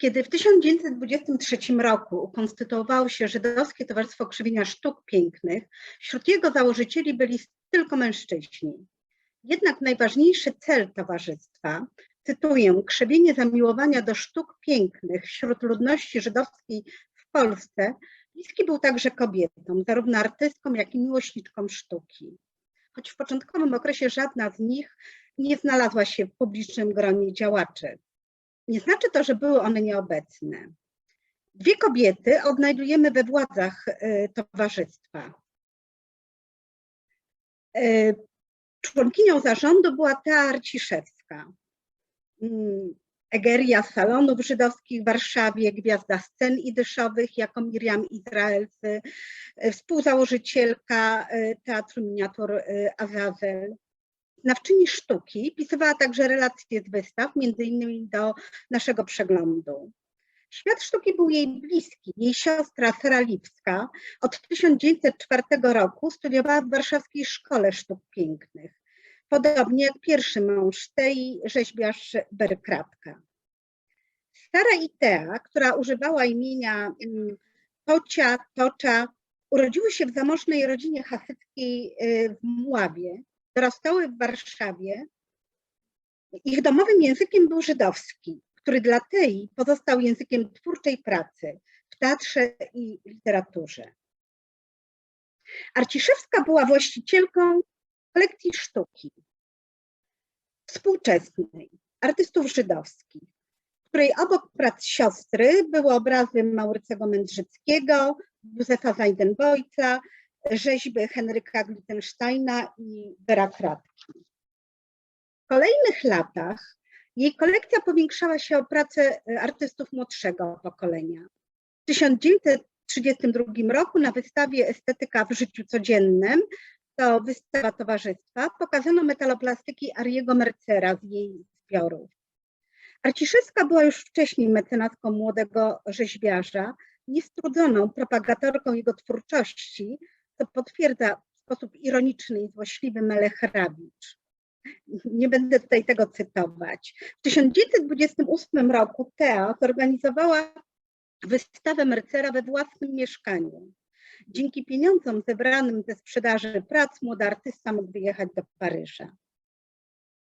Kiedy w 1923 roku ukonstytuowało się Żydowskie Towarzystwo Krzywienia Sztuk Pięknych, wśród jego założycieli byli tylko mężczyźni. Jednak najważniejszy cel towarzystwa, cytuję, krzewienie zamiłowania do sztuk pięknych wśród ludności żydowskiej w Polsce, bliski był także kobietom, zarówno artystkom, jak i miłośniczkom sztuki. Choć w początkowym okresie żadna z nich nie znalazła się w publicznym gronie działaczy. Nie znaczy to, że były one nieobecne. Dwie kobiety odnajdujemy we władzach y, towarzystwa. Y, członkinią zarządu była Tea Arciszewska, mm, Egeria salonów żydowskich w Warszawie, gwiazda scen idyszowych jako Miriam Izraelscy, y, współzałożycielka Teatru Miniatur Azazel znawczyni sztuki, pisywała także relacje z wystaw, między innymi do naszego przeglądu. Świat sztuki był jej bliski. Jej siostra Sera Lipska od 1904 roku studiowała w Warszawskiej Szkole Sztuk Pięknych. Podobnie jak pierwszy mąż tej rzeźbiarz Berkratka. Stara Itea, która używała imienia mm, Tocia, Tocza, urodziły się w zamożnej rodzinie hasyckiej y, w Mławie dorastały w Warszawie, ich domowym językiem był żydowski, który dla tej pozostał językiem twórczej pracy w teatrze i literaturze. Arciszewska była właścicielką kolekcji sztuki współczesnej, artystów żydowskich, której obok prac siostry były obrazy Maurycego Mędrzyckiego, Józefa Weidenboyca, rzeźby Henryka Glittensteina i Vera Kratki. W kolejnych latach jej kolekcja powiększała się o pracę e, artystów młodszego pokolenia. W 1932 roku na wystawie Estetyka w życiu codziennym, to wystawa towarzystwa, pokazano metaloplastyki Ariego Mercera z jej zbiorów. Arciszewska była już wcześniej mecenaską młodego rzeźbiarza, niestrudzoną propagatorką jego twórczości, to potwierdza w sposób ironiczny i złośliwy Melech Rabicz. Nie będę tutaj tego cytować. W 1928 roku Tea zorganizowała wystawę Mercera we własnym mieszkaniu. Dzięki pieniądzom zebranym ze sprzedaży prac młody artysta mógł wyjechać do Paryża.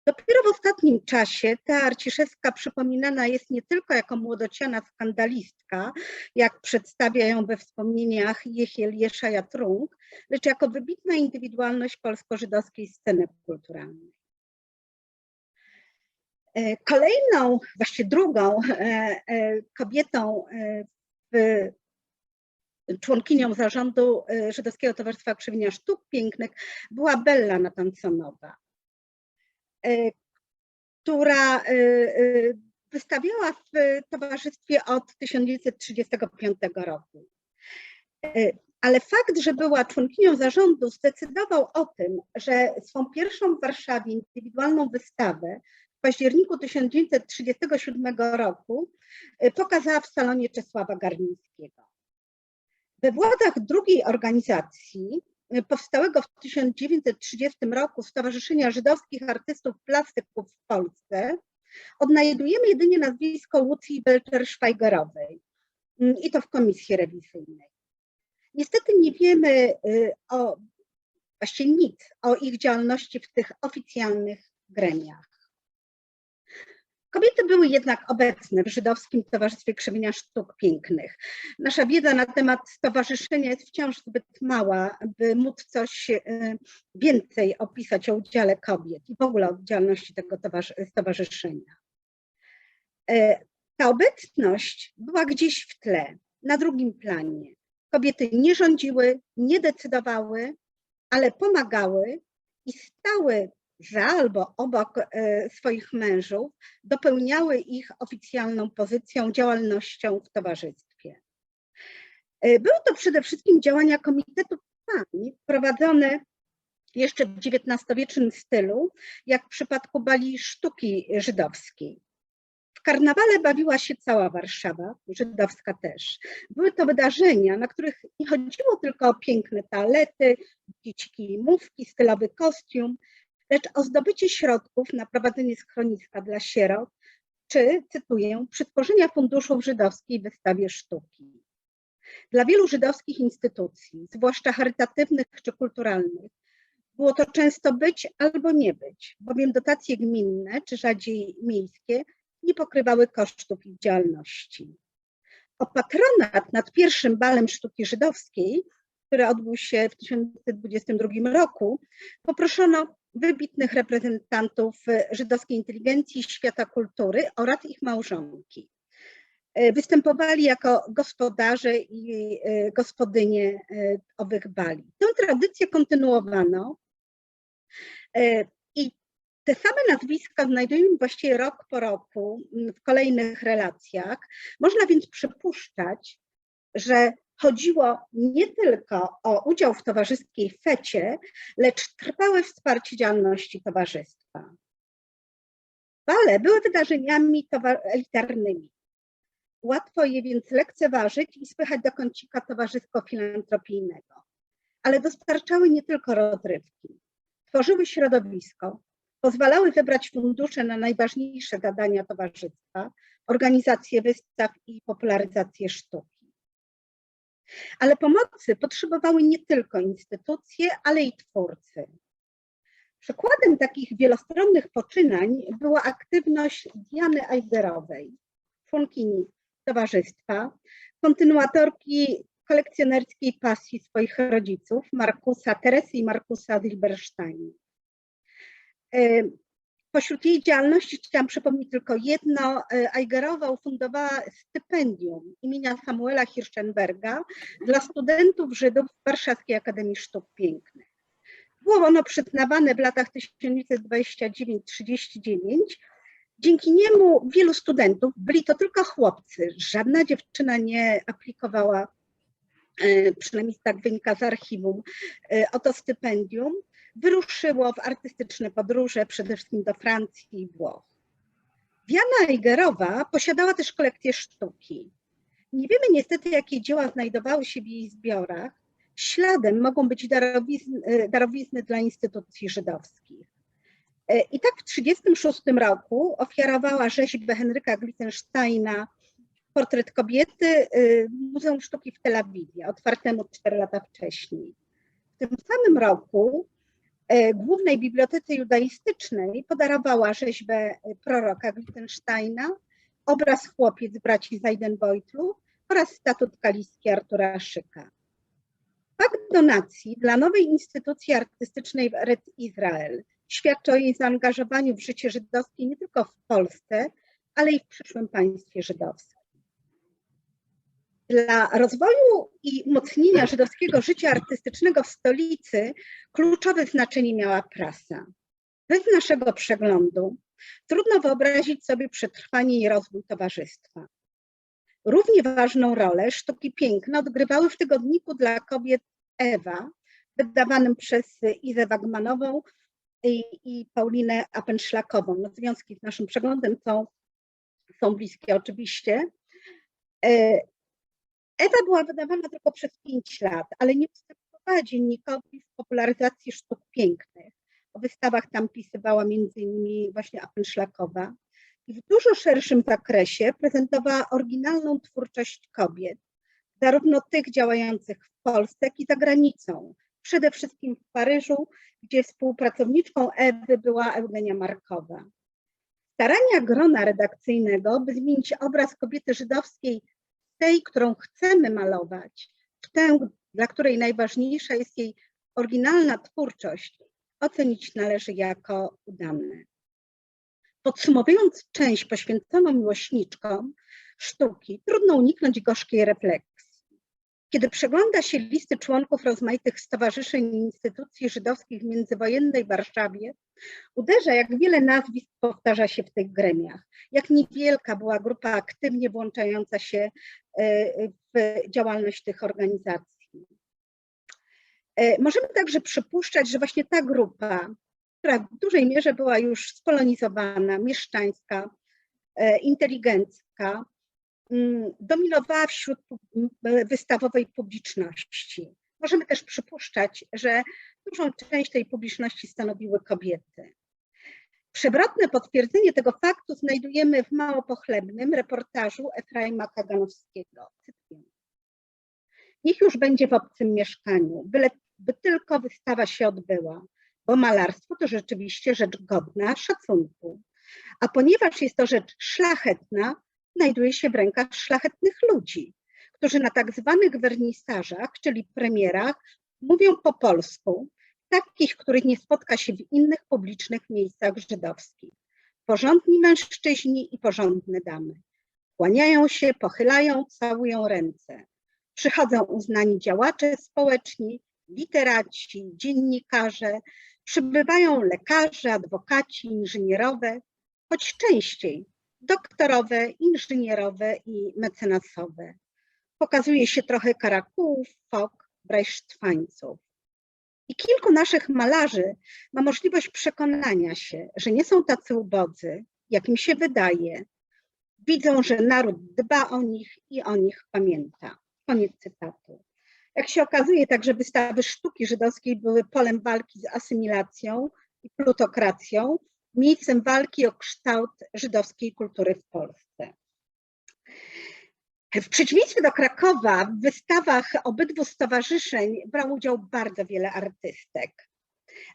Dopiero w ostatnim czasie ta Arciszewska przypominana jest nie tylko jako młodociana skandalistka, jak przedstawia ją we wspomnieniach Jechiel Jeszaja Trunk, lecz jako wybitna indywidualność polsko-żydowskiej sceny kulturalnej. E, kolejną, właściwie drugą e, e, kobietą, członkinią zarządu Żydowskiego Towarzystwa Krzywienia Sztuk Pięknych była Bella Natansonowa. E, która e, e, wystawiała w towarzystwie od 1935 roku. Ale fakt, że była członkinią zarządu, zdecydował o tym, że swą pierwszą w Warszawie indywidualną wystawę w październiku 1937 roku pokazała w salonie Czesława Garnińskiego. We władzach drugiej organizacji powstałego w 1930 roku Stowarzyszenia Żydowskich Artystów Plastyków w Polsce odnajdujemy jedynie nazwisko Lucji Belcher-Szwajgerowej mm, i to w komisji rewizyjnej. Niestety nie wiemy y, o, właściwie nic o ich działalności w tych oficjalnych gremiach. Kobiety były jednak obecne w Żydowskim Towarzystwie Krzewienia Sztuk Pięknych. Nasza wiedza na temat stowarzyszenia jest wciąż zbyt mała, by móc coś e, więcej opisać o udziale kobiet i w ogóle o działalności tego stowarzyszenia. E, ta obecność była gdzieś w tle, na drugim planie. Kobiety nie rządziły, nie decydowały, ale pomagały i stały za albo obok e, swoich mężów dopełniały ich oficjalną pozycją, działalnością w towarzystwie. E, były to przede wszystkim działania Komitetu Pań prowadzone jeszcze w XIX-wiecznym stylu, jak w przypadku bali sztuki żydowskiej. W karnawale bawiła się cała Warszawa, żydowska też. Były to wydarzenia, na których nie chodziło tylko o piękne talety, dzieci mówki, stylowy kostium, lecz o zdobycie środków na prowadzenie schroniska dla sierot, czy, cytuję, przytworzenia funduszu w żydowskiej wystawie sztuki. Dla wielu żydowskich instytucji, zwłaszcza charytatywnych czy kulturalnych, było to często być albo nie być, bowiem dotacje gminne czy rzadziej miejskie nie pokrywały kosztów ich działalności. O patronat nad pierwszym balem sztuki żydowskiej, który odbył się w 1922 roku, poproszono wybitnych reprezentantów żydowskiej inteligencji, świata kultury oraz ich małżonki. Występowali jako gospodarze i gospodynie owych bali. Tę tradycję kontynuowano i te same nazwiska znajdujemy właściwie rok po roku w kolejnych relacjach. Można więc przypuszczać, że chodziło nie tylko o udział w towarzyskiej fecie, lecz trwałe wsparcie działalności towarzystwa. Bale były wydarzeniami elitarnymi. Łatwo je więc lekceważyć i spychać do kącika towarzysko-filantropijnego. Ale dostarczały nie tylko rozrywki. Tworzyły środowisko, pozwalały wybrać fundusze na najważniejsze zadania towarzystwa, organizację wystaw i popularyzację sztuki. Ale pomocy potrzebowały nie tylko instytucje, ale i twórcy. Przykładem takich wielostronnych poczynań była aktywność Diany Ajderowej, członkini towarzystwa, kontynuatorki kolekcjonerskiej pasji swoich rodziców, Markusa, Teresy i Markusa Wilberstein. Pośród jej działalności chciałam przypomnieć tylko jedno. Eigerowa ufundowała stypendium imienia Samuela Hirschenberga dla studentów Żydów w Warszawskiej Akademii Sztuk Pięknych. Było ono przyznawane w latach 1929-39. Dzięki niemu wielu studentów, byli to tylko chłopcy, żadna dziewczyna nie aplikowała, przynajmniej tak wynika z archiwum, o to stypendium wyruszyło w artystyczne podróże, przede wszystkim do Francji i Włoch. Wiana Eigerowa posiadała też kolekcję sztuki. Nie wiemy niestety, jakie dzieła znajdowały się w jej zbiorach. Śladem mogą być darowizny, darowizny dla instytucji żydowskich. I tak w 1936 roku ofiarowała rzeźbę Henryka Glittensteina Portret kobiety Muzeum Sztuki w Tel Awiwie, otwartemu 4 lata wcześniej. W tym samym roku Głównej Bibliotece Judaistycznej podarowała rzeźbę proroka Glittensteina, obraz Chłopiec braci Zajdenbeutlu oraz statut kaliski Artura Szyka. Fakt donacji dla nowej instytucji artystycznej w Eretz Izrael świadczy o jej zaangażowaniu w życie żydowskie nie tylko w Polsce, ale i w przyszłym państwie żydowskim. Dla rozwoju i umocnienia żydowskiego życia artystycznego w stolicy kluczowe znaczenie miała prasa. Bez naszego przeglądu trudno wyobrazić sobie przetrwanie i rozwój towarzystwa. Równie ważną rolę sztuki piękne odgrywały w tygodniku dla kobiet Ewa, wydawanym przez Izę Wagmanową i, i Paulinę Appenschlakową. No, związki z naszym przeglądem są, są bliskie oczywiście. Ewa była wydawana tylko przez pięć lat, ale nie ustępowała dziennikowi w popularyzacji sztuk pięknych. O wystawach tam pisywała innymi właśnie Appenschlakowa i w dużo szerszym zakresie prezentowała oryginalną twórczość kobiet, zarówno tych działających w Polsce, jak i za granicą. Przede wszystkim w Paryżu, gdzie współpracowniczką Ewy była Eugenia Markowa. Starania grona redakcyjnego, by zmienić obraz kobiety żydowskiej tej, którą chcemy malować, w tę, dla której najważniejsza jest jej oryginalna twórczość, ocenić należy jako udane. Podsumowując część poświęconą miłośniczkom sztuki, trudno uniknąć gorzkiej refleksji. Kiedy przegląda się listy członków rozmaitych stowarzyszeń i instytucji żydowskich w międzywojennej Warszawie, uderza, jak wiele nazwisk powtarza się w tych gremiach, jak niewielka była grupa aktywnie włączająca się w działalność tych organizacji. Możemy także przypuszczać, że właśnie ta grupa, która w dużej mierze była już spolonizowana, mieszczańska, inteligencka, dominowała wśród wystawowej publiczności. Możemy też przypuszczać, że dużą część tej publiczności stanowiły kobiety. Przewrotne potwierdzenie tego faktu znajdujemy w mało pochlebnym reportażu Efraima Kaganowskiego. Cytuję. Niech już będzie w obcym mieszkaniu, byle by tylko wystawa się odbyła, bo malarstwo to rzeczywiście rzecz godna szacunku. A ponieważ jest to rzecz szlachetna, znajduje się w rękach szlachetnych ludzi, którzy na tak zwanych wernisażach, czyli premierach, mówią po polsku, takich, których nie spotka się w innych publicznych miejscach żydowskich. Porządni mężczyźni i porządne damy. Kłaniają się, pochylają, całują ręce. Przychodzą uznani działacze społeczni, literaci, dziennikarze, przybywają lekarze, adwokaci, inżynierowe, choć częściej doktorowe, inżynierowe i mecenasowe. Pokazuje się trochę karakułów, fok, brajsztwańców. I kilku naszych malarzy ma możliwość przekonania się, że nie są tacy ubodzy, jak im się wydaje. Widzą, że naród dba o nich i o nich pamięta. Koniec cytatu. Jak się okazuje, także wystawy sztuki żydowskiej były polem walki z asymilacją i plutokracją, miejscem walki o kształt żydowskiej kultury w Polsce. W przeciwieństwie do Krakowa w wystawach obydwu stowarzyszeń brało udział bardzo wiele artystek.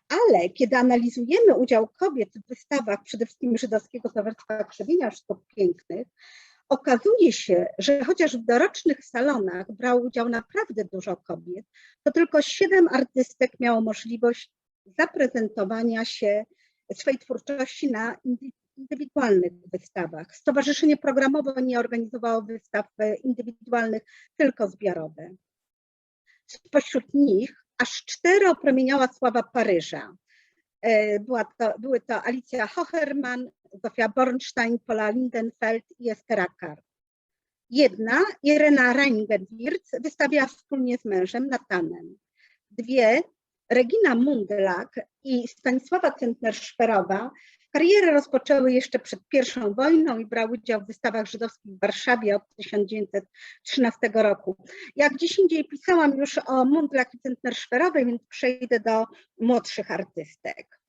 Ale kiedy analizujemy udział kobiet w wystawach przede wszystkim Żydowskiego Towarzystwa Krzewienia Sztuk Pięknych, okazuje się, że chociaż w dorocznych salonach brało udział naprawdę dużo kobiet, to tylko siedem artystek miało możliwość zaprezentowania się swojej twórczości na indywidualnych wystawach. Stowarzyszenie programowe nie organizowało wystaw indywidualnych, tylko zbiorowe. Spośród nich aż cztery opromieniała sława Paryża. E, była to, były to Alicja Hocherman, Zofia Bornstein, Paula Lindenfeld i Estera Kar. Jedna, Irena Reingerwirz, wystawiała wspólnie z mężem Natanem. Dwie, Regina Mundlak i Stanisława Centner-Szperowa karierę rozpoczęły jeszcze przed I wojną i brały udział w wystawach żydowskich w Warszawie od 1913 roku. Jak dziś indziej pisałam już o Mundlak i Centner-Szperowej, więc przejdę do młodszych artystek.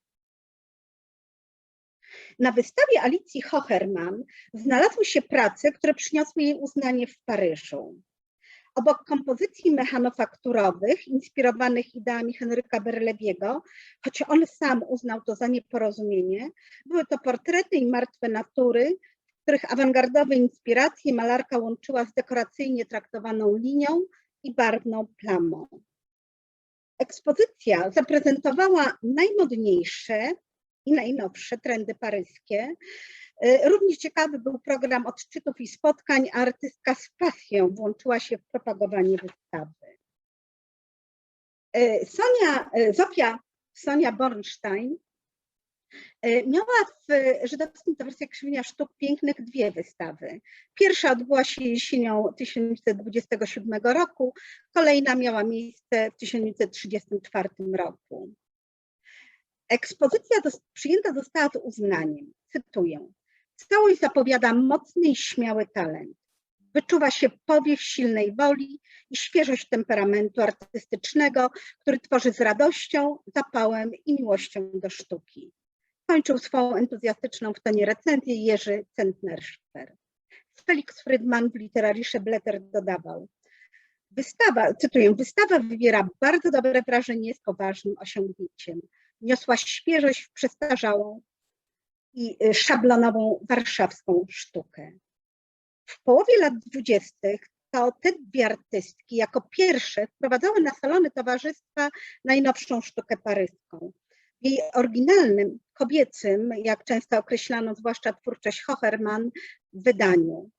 Na wystawie Alicji Hocherman znalazły się prace, które przyniosły jej uznanie w Paryżu. Obok kompozycji mechanofakturowych inspirowanych ideami Henryka Berlewiego, choć on sam uznał to za nieporozumienie, były to portrety i martwe natury, w których awangardowe inspiracje malarka łączyła z dekoracyjnie traktowaną linią i barwną plamą. Ekspozycja zaprezentowała najmodniejsze i najnowsze trendy paryskie, również ciekawy był program odczytów i spotkań, a artystka z pasją włączyła się w propagowanie wystawy. E, Sonia, e, Zofia Sonia Bornstein miała w Żydowskim Towarzystwie Krzywienia Sztuk Pięknych dwie wystawy. Pierwsza odbyła się jesienią 1927 roku, kolejna miała miejsce w 1934 roku. Ekspozycja przyjęta została z uznaniem. Cytuję. Całość zapowiada mocny i śmiały talent. Wyczuwa się powiew silnej woli i świeżość temperamentu artystycznego, który tworzy z radością, zapałem i miłością do sztuki. Kończył swoją entuzjastyczną w tonie recenzję Jerzy Centnersper. Felix Friedman w Literarische Blätter dodawał, Wystawa, cytuję, wystawa wywiera bardzo dobre wrażenie, jest poważnym osiągnięciem. Niosła świeżość w przestarzałą, i y, szablonową warszawską sztukę. W połowie lat dwudziestych to te dwie artystki jako pierwsze wprowadzały na salony towarzystwa najnowszą sztukę paryską. W jej oryginalnym, kobiecym, jak często określano zwłaszcza twórczość Hocherman, wydaniu.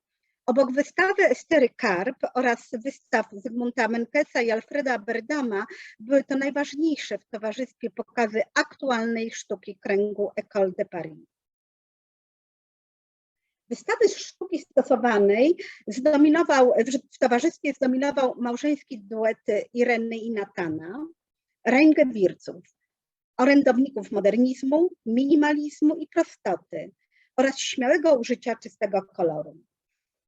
Obok wystawy Estery Karp oraz wystaw Zygmunta Menkesa i Alfreda Berdama były to najważniejsze w towarzystwie pokazy aktualnej sztuki kręgu École de Paris. Wystawy sztuki stosowanej zdominował, w towarzystwie zdominował małżeński duet Ireny i Natana, rękę wirców, orędowników modernizmu, minimalizmu i prostoty oraz śmiałego użycia czystego koloru.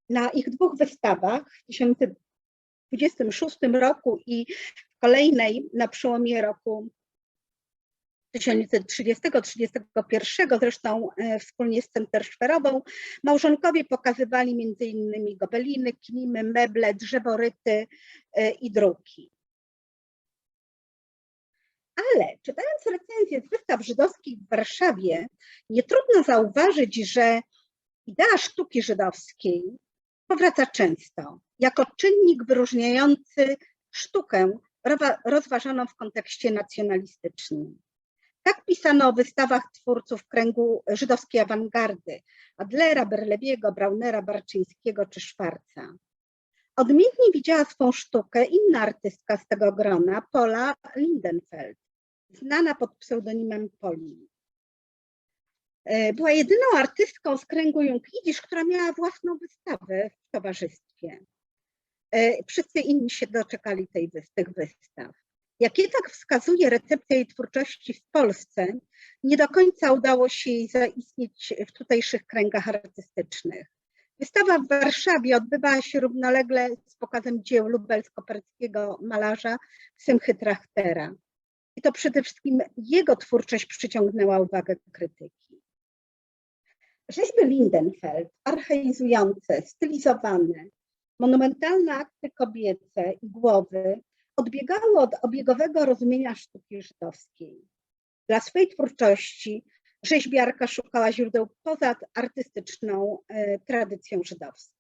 Na ich dwóch wystawach w 1926 roku i kolejnej na przełomie roku 1930-31, zresztą e, wspólnie z Centerszperową, małżonkowie pokazywali innymi gobeliny, klimy, meble, drzeworyty e, i druki. Ale czytając recenzję z wystaw żydowskich w Warszawie, nie trudno zauważyć, że idea sztuki żydowskiej powraca często jako czynnik wyróżniający sztukę rozważaną w kontekście nacjonalistycznym. Tak pisano o wystawach twórców kręgu żydowskiej awangardy Adlera, Berlewiego, Braunera, Barczyńskiego czy Szwarca. Odmiennie widziała swą sztukę inna artystka z tego grona, Paula Lindenfeld, znana pod pseudonimem Poli. E, była jedyną artystką z kręgu Jung Jidzisz, która miała własną wystawę w towarzystwie. E, wszyscy inni się doczekali tej, tych wystaw. Jak jednak wskazuje recepcja jej twórczości w Polsce, nie do końca udało się jej zaistnieć w tutejszych kręgach artystycznych. Wystawa w Warszawie odbywała się równolegle z pokazem dzieł lubelsko-perskiego malarza Symchy Trachtera. I to przede wszystkim jego twórczość przyciągnęła uwagę krytyki. Rzeźby Lindenfeld, archeizujące, stylizowane, monumentalne akty kobiece i głowy odbiegały od obiegowego rozumienia sztuki żydowskiej. Dla swojej twórczości rzeźbiarka szukała źródeł poza artystyczną e, tradycją żydowską.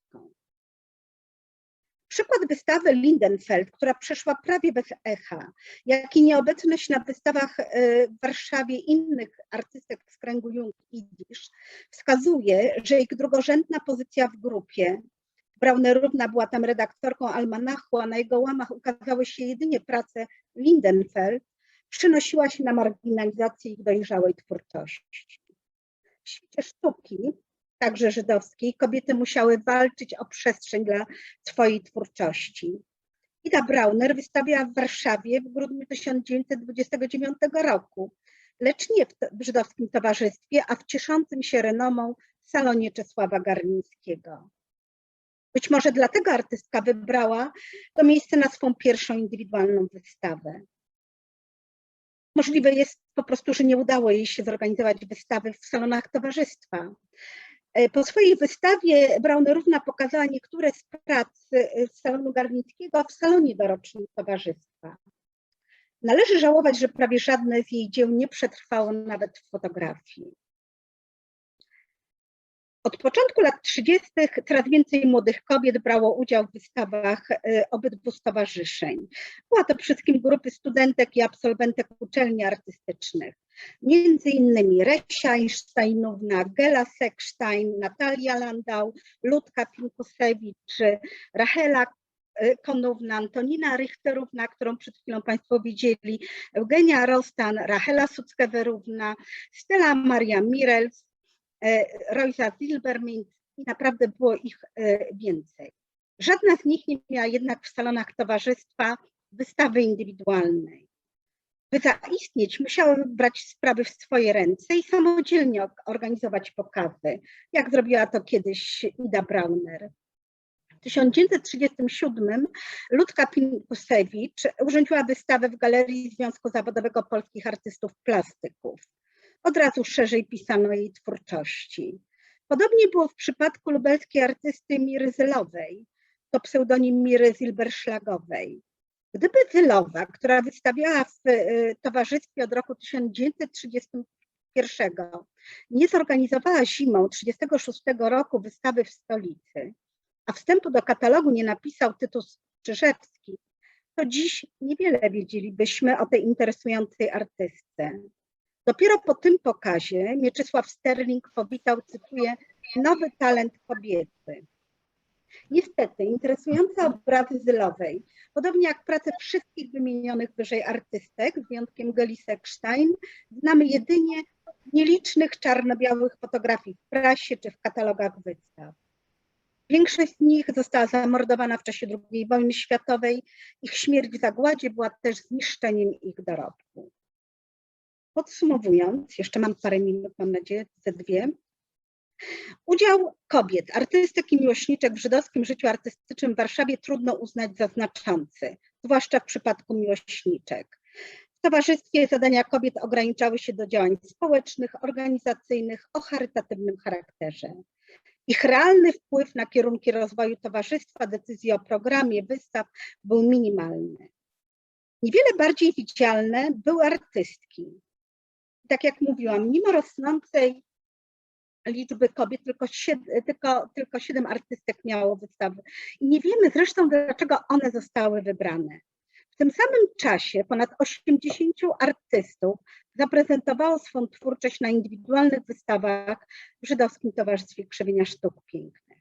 Przykład wystawy Lindenfeld, która przeszła prawie bez echa, jak i nieobecność na wystawach e, w Warszawie innych artystek z kręgu Jung i Disz wskazuje, że ich drugorzędna pozycja w grupie Braunerówna była tam redaktorką almanachu, a na jego łamach ukazały się jedynie prace Lindenfeld, przynosiła się na marginalizację ich dojrzałej twórczości. W świecie sztuki, także żydowskiej, kobiety musiały walczyć o przestrzeń dla swojej twórczości. Ida Brauner wystawiała w Warszawie w grudniu 1929 roku, lecz nie w żydowskim towarzystwie, a w cieszącym się renomą salonie Czesława Garnińskiego. Być może dlatego artystka wybrała to miejsce na swą pierwszą indywidualną wystawę. Możliwe jest po prostu, że nie udało jej się zorganizować wystawy w salonach towarzystwa. E, po swojej wystawie Braunerówna pokazała niektóre z prac e, z salonu Garnickiego w salonie dorocznym towarzystwa. Należy żałować, że prawie żadne z jej dzieł nie przetrwało nawet w fotografii. Od początku lat 30. coraz więcej młodych kobiet brało udział w wystawach e, obydwu stowarzyszeń. Była to wszystkim grupy studentek i absolwentek uczelni artystycznych. Między innymi Resia Einsteinówna, Gela Sekstein, Natalia Landau, Ludka Pinkusewicz, Rachela e, Konówna, Antonina Richterówna, którą przed chwilą Państwo widzieli, Eugenia Rostan, Rachela Suckewerówna, Stella Maria Mirels, E, Royza Silbermint i naprawdę było ich e, więcej. Żadna z nich nie miała jednak w salonach towarzystwa wystawy indywidualnej. By zaistnieć, musiały brać sprawy w swoje ręce i samodzielnie organizować pokazy, jak zrobiła to kiedyś Ida Brauner. W 1937 Ludka Pinkusewicz urządziła wystawę w Galerii Związku Zawodowego Polskich Artystów Plastyków od razu szerzej pisano jej twórczości. Podobnie było w przypadku lubelskiej artysty Miry Zylowej, to pseudonim Miry Zilberszlagowej. Gdyby Zylowa, która wystawiała w y, towarzystwie od roku 1931, nie zorganizowała zimą 1936 roku wystawy w stolicy, a wstępu do katalogu nie napisał Tytus Czyżewski, to dziś niewiele wiedzielibyśmy o tej interesującej artystce. Dopiero po tym pokazie Mieczysław Sterling powitał, cytuję, nowy talent kobiety. Niestety, interesujące obrazy Zylowej, podobnie jak prace wszystkich wymienionych wyżej artystek, z wyjątkiem Geli Stein, znamy jedynie nielicznych czarno-białych fotografii w prasie czy w katalogach wystaw. Większość z nich została zamordowana w czasie II wojny światowej. Ich śmierć w zagładzie była też zniszczeniem ich dorobku. Podsumowując, jeszcze mam parę minut, mam nadzieję, ze dwie. Udział kobiet, artystek i miłośniczek w żydowskim życiu artystycznym w Warszawie trudno uznać za znaczący, zwłaszcza w przypadku miłośniczek. W towarzystwie zadania kobiet ograniczały się do działań społecznych, organizacyjnych o charytatywnym charakterze. Ich realny wpływ na kierunki rozwoju towarzystwa, decyzje o programie, wystaw był minimalny. Niewiele bardziej widzialne były artystki. Tak jak mówiłam, mimo rosnącej liczby kobiet, tylko siedem, tylko, tylko siedem artystek miało wystawy. I nie wiemy zresztą, dlaczego one zostały wybrane. W tym samym czasie ponad 80 artystów zaprezentowało swą twórczość na indywidualnych wystawach w Żydowskim Towarzystwie Krzewienia Sztuk Pięknych.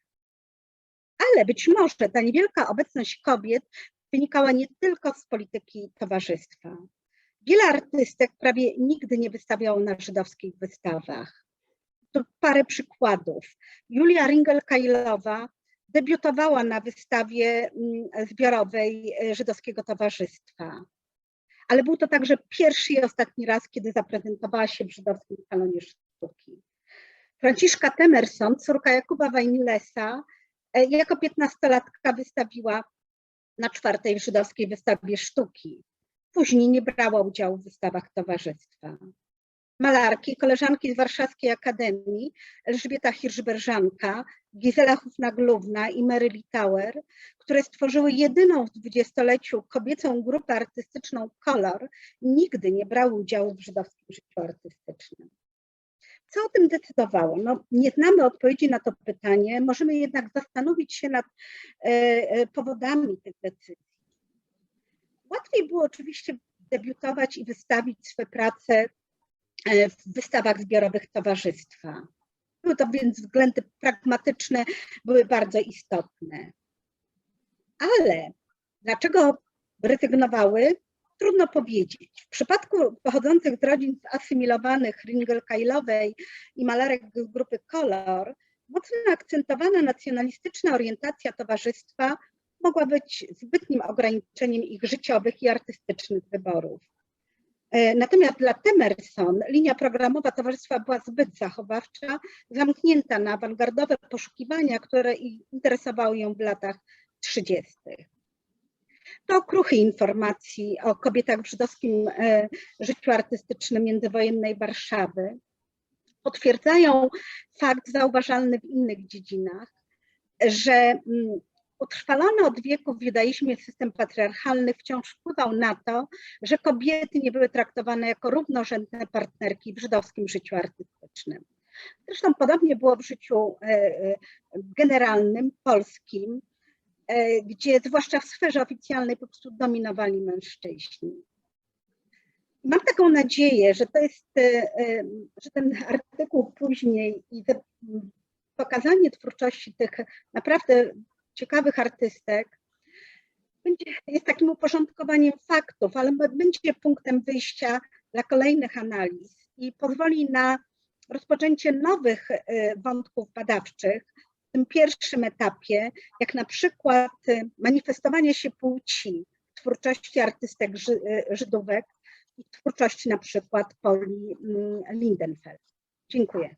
Ale być może ta niewielka obecność kobiet wynikała nie tylko z polityki towarzystwa. Wiele artystek prawie nigdy nie wystawiało na żydowskich wystawach. Tu parę przykładów. Julia Ringel-Kailowa debiutowała na wystawie mm, zbiorowej e, Żydowskiego Towarzystwa. Ale był to także pierwszy i ostatni raz, kiedy zaprezentowała się w żydowskim salonie sztuki. Franciszka Temerson, córka Jakuba Wajnilesa, e, jako piętnastolatka wystawiła na czwartej żydowskiej wystawie sztuki. Później nie brała udziału w wystawach towarzystwa. Malarki, koleżanki z Warszawskiej Akademii, Elżbieta Hirszberżanka, Gizela Hufnaglówna i Mary Litauer, które stworzyły jedyną w dwudziestoleciu kobiecą grupę artystyczną Kolor, nigdy nie brały udziału w żydowskim życiu artystycznym. Co o tym decydowało? No, nie znamy odpowiedzi na to pytanie, możemy jednak zastanowić się nad e, e, powodami tych decyzji. Łatwiej było oczywiście debiutować i wystawić swoje prace e, w wystawach zbiorowych towarzystwa. Były to więc względy pragmatyczne, były bardzo istotne. Ale dlaczego rezygnowały? Trudno powiedzieć. W przypadku pochodzących z rodzin zasymilowanych Ringel-Kailowej i malarek z grupy Color, mocno akcentowana nacjonalistyczna orientacja towarzystwa mogła być zbytnim ograniczeniem ich życiowych i artystycznych wyborów. E, Natomiast dla Temerson linia programowa towarzystwa była zbyt zachowawcza, zamknięta na awangardowe poszukiwania, które interesowały ją w latach 30. To okruchy informacji o kobietach w żydowskim e, życiu artystycznym międzywojennej Warszawy potwierdzają fakt zauważalny w innych dziedzinach, że mm, utrwalony od wieków judaizmie system patriarchalny wciąż wpływał na to, że kobiety nie były traktowane jako równorzędne partnerki w żydowskim życiu artystycznym. Zresztą podobnie było w życiu e, e, generalnym, polskim, e, gdzie zwłaszcza w sferze oficjalnej po prostu dominowali mężczyźni. Mam taką nadzieję, że to jest, że ten artykuł później i pokazanie twórczości tych naprawdę ciekawych artystek będzie, jest takim uporządkowaniem faktów, ale będzie punktem wyjścia dla kolejnych analiz i pozwoli na rozpoczęcie nowych y, wątków badawczych w tym pierwszym etapie, jak na przykład y, manifestowanie się płci w twórczości artystek y, Żydówek i twórczości na przykład Poli mm, Lindenfeld. Dziękuję.